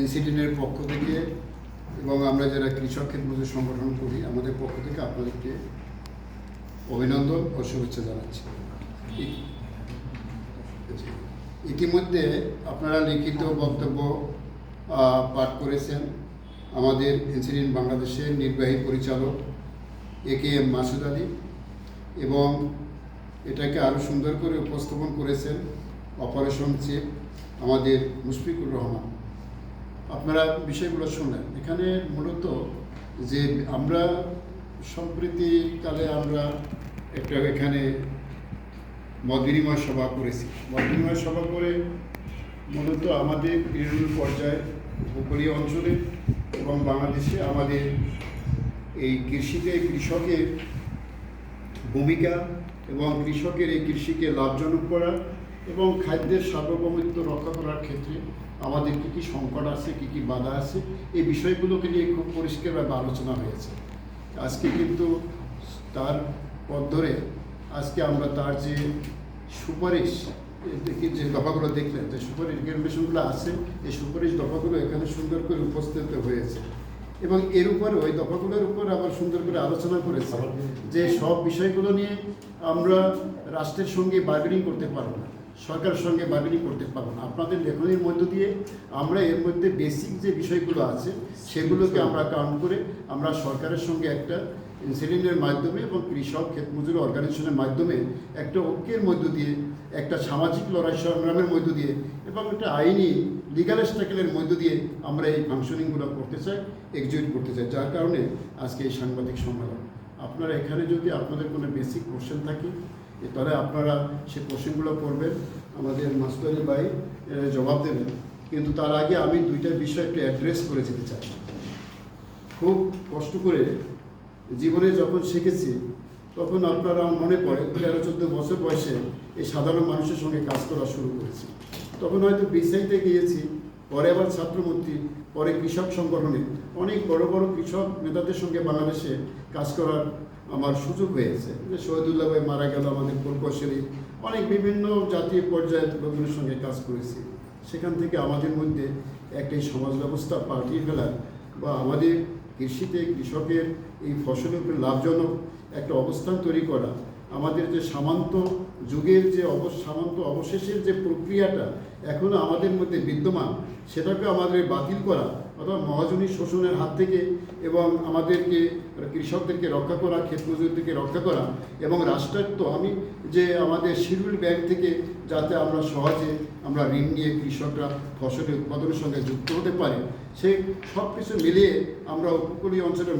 এনসিডিনের পক্ষ থেকে এবং আমরা যারা কৃষক ক্ষেত মজুর সংগঠন করি, আমাদের পক্ষ থেকে আপনাদেরকে অভিনন্দন ও শুভেচ্ছা জানাচ্ছি। ইতিমধ্যে আপনারা লিখিত বক্তব্য পাঠ করেছেন আমাদের ইনসিডেন্ট বাংলাদেশের নির্বাহী পরিচালক A K M Masud Ali এবং এটাকে আরও সুন্দর করে উপস্থাপন করেছেন অপারেশন চিফ আমাদের মুশফিকুর রহমান। আপনারা বিষয়গুলো শুনলেন। এখানে মূলত যে আমরা সম্প্রীতিকালে আমরা একটা এখানে মত সভা করেছি। মত সভা করে মূলত আমাদের তৃণমূল পর্যায়ে উপকূলীয় অঞ্চলে এবং বাংলাদেশে আমাদের এই কৃষিতে কৃষকের ভূমিকা এবং কৃষকের এই কৃষিকে লাভজনক করা এবং খাদ্যের সার্বভৌমত্ব রক্ষা করার ক্ষেত্রে আমাদের কী কী সংকট আছে, কী কী বাধা আছে, এই বিষয়গুলোকে নিয়ে খুব পরিষ্কারভাবে আলোচনা হয়েছে। আজকে কিন্তু তার পথ ধরে আজকে আমরা তার যে সুপারিশ যে দফাগুলো দেখলেন, যে সুপারিশ রিকমেন্ডেশনগুলো আছে, এই সুপারিশ দফাগুলো এখানে সুন্দর করে উপস্থিত হয়েছে। এবং এর উপরে ওই দফাগুলোর উপর আবার সুন্দর করে আলোচনা করেছে যে সব বিষয়গুলো নিয়ে আমরা রাষ্ট্রের সঙ্গে বার্গেনিং করতে পারব না। সরকারের সঙ্গে বার্গেনিং করতে পারব না। আপনাদের লেখনের মধ্য দিয়ে আমরা এর মধ্যে বেসিক যে বিষয়গুলো আছে সেগুলোকে আমরা কাউন্ট করে আমরা সরকারের সঙ্গে একটা ইনসিডেন্টের মাধ্যমে এবং কৃষক ক্ষেতমজুর অর্গানাইজেশনের মাধ্যমে একটা ঐক্যের মধ্য দিয়ে একটা সামাজিক লড়াই সংগ্রামের মধ্য দিয়ে এবং একটা আইনি লিগাল স্ট্রাকেলের মধ্য দিয়ে আমরা এই ফাংশনিংগুলো করতে চাই এক্সিকিউট করতে চাই। যার কারণে আজকে এই সাংবাদিক সম্মেলন। আপনারা এখানে যদি আপনাদের কোনো বেসিক কোশ্চেন থাকে তাহলে আপনারা সে কোশ্চেনগুলো করবেন, আমাদের মাস্টারি ভাই জবাব দেবেন। কিন্তু তার আগে আমি দুইটা বিষয় একটু অ্যাড্রেস করে যেতে চাই। খুব কষ্ট করে জীবনে যখন শিখেছি, তখন আপনারা মনে পড়ে তেরো চোদ্দ বছর বয়সে এই সাধারণ মানুষের সঙ্গে কাজ করা শুরু করেছি। তখন হয়তো বিসাইতে গিয়েছি, পরে আবার ছাত্রমন্ত্রী পরে কৃষক সংগঠনে অনেক বড় বড় কৃষক নেতাদের সঙ্গে বাংলাদেশে কাজ করার আমার সুযোগ হয়েছে। যে শহীদুল্লাহ ভাই মারা গেল আমাদের ফুলকশরী অনেক বিভিন্ন জাতীয় পর্যায়ের লোকজনের সঙ্গে কাজ করেছি। সেখান থেকে আমাদের মধ্যে একটা এই সমাজ ব্যবস্থা পাল্টিয়ে ফেলার বা আমাদের কৃষিতে কৃষকের এই ফসলের উপরে লাভজনক একটা অবস্থান তৈরি করা আমাদের যে সামান্ত যুগের যে অব সামান্ত অবশেষের যে প্রক্রিয়াটা এখনও আমাদের মধ্যে বিদ্যমান, সেটাকে আমাদের বাতিল করা, অথবা মহাজনী শোষণের হাত থেকে এবং আমাদেরকে, কৃষকদেরকে রক্ষা করা ক্ষেত মজুরদেরকে রক্ষা করা এবং রাষ্ট্রায়ত্ত আমি যে আমাদের শিডিউল ব্যাংক থেকে যাতে আমরা সহজে আমরা ঋণ নিয়ে কৃষকরা ফসলের উৎপাদনের সঙ্গে যুক্ত হতে পারি সেই সব কিছু মিলিয়ে আমরা উপকূলীয় অঞ্চলের